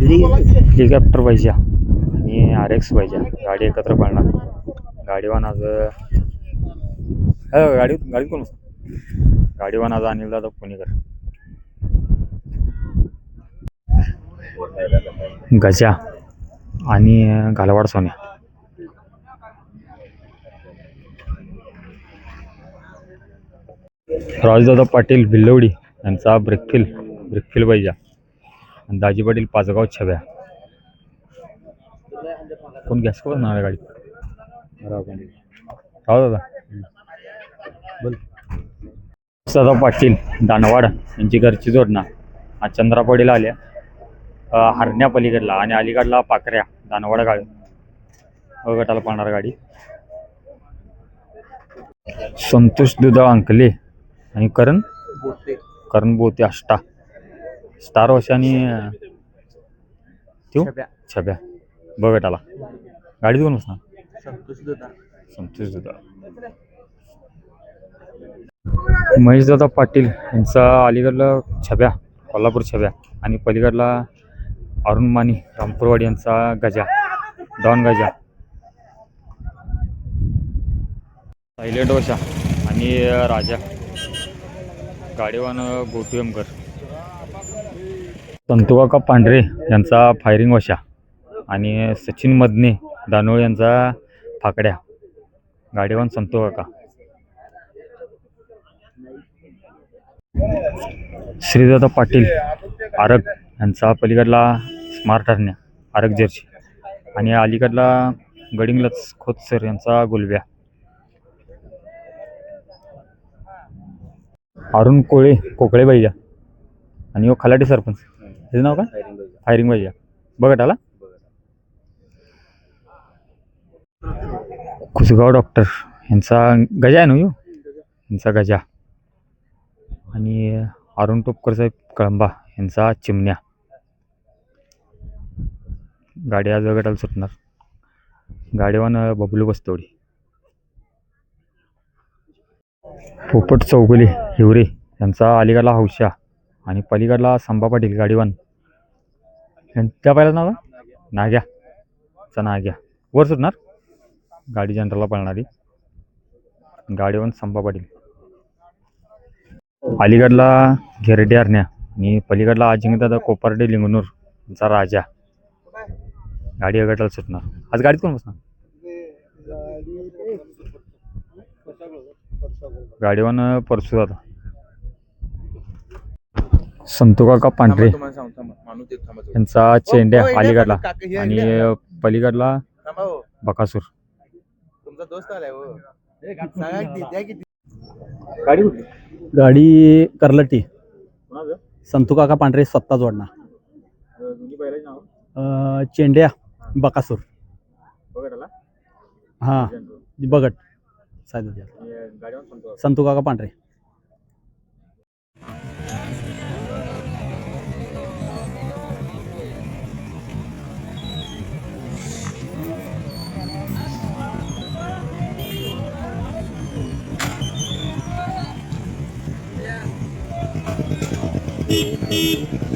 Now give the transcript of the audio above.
Helicopter पाहिजे. आणि R x पाहिजे. गाडी एकत्र पाळणार. गाडीवान आज हो गाडी गाडीत कोण गाडीवान आज अनिल दादा पुणेकर. गजा आणि घालवाड सोन्या. राजदादा पाटील भिल्लवडी यांचा ब्रेकफिल ब्रेकफिल पाहिजे. दाजी पाटील पाचगाव छब्या. कोण गॅस का बसणार गाडी राव दादा. बोल. सदा पाटील दानवाड यांची घरची जोडणा. आज चंद्रापडीला आल्या. हरण्या पलीकडला आणि अलीकडला पाकऱ्या दानवाड गाडी अ गटाला पाहणार गाडी. संतोष दुधाळ अंकले आणि करण? करण बोते अष्टा स्टार वश आणि त्यो छब्या. ब गटाला. गाडीत कोण बसणार? संतोष दुधाळ महेशदादा पाटील यांचा अलीकडला छब्या कोल्हापूर छब्या आणि पलीकडला अरुण मानी रामपूरवाडी यांचा गजा डॉन गजा. सायलेंट वशा आणि राजा. गाडीवान गोटुएमकर संतुकाका पांढरे यांचा फायरिंग वशा आणि सचिन मदने दानोळ यांचा फाकड्या. गाडीवान संतू काका. श्रीदादा पाटील आरग यांचा पलीकडला स्मार्ट हरण्या आरग जर्सी. आणि अलीकडला गडिंगलच खोतसर यांचा गुलब्या. अरुण कोळे कोकळे बैजा आणि हो खलाटी सरपंच. त्याचं नाव काय? फायरिंग बैजा बघत आला कुसगाव डॉक्टर. यांचा गजा आहे ना ह्यो? यांचा गजा. आणि अरुण टोपकर साहेब कळंबा. यांचा चिमण्या. गाडी आज गटाला सुटणार. गाडीवान बबलू बस्तोडी. पोपट चौगुले हिवरे. यांचा अलीकडला हौशा. आणि पलीकडला संभा पाटील गाडीवान. त्या पहिल्याच ना काय? नाग्या. चा नाग्या. वर सुटणार. गाडी जनरलला पळणारी. गाडीवरून संभा पाटील. अलीगडला घेरडे हरण्या आणि पलीकडला अजिंक्यदादा कोपारडे लिंगनूर यांचा राजा. गाडी अगटाला सुटणार. आज गाडीत कोण बसणार? गाडीवान परसू दादा संतू काका पांढरे. यांचा चेंड्या आणि हो. बकासूर. तुमचा दोस्त आलाय हो. किती गाडी कर्लटी. संतू काका पांढरे सत्ता जोडणा. दोन्ही बैलाची नाव? अं, चेंड्या बकासूर. हां. बगट साधं द्या. गाडीवान संतू संतू काका पांढरे. beep beep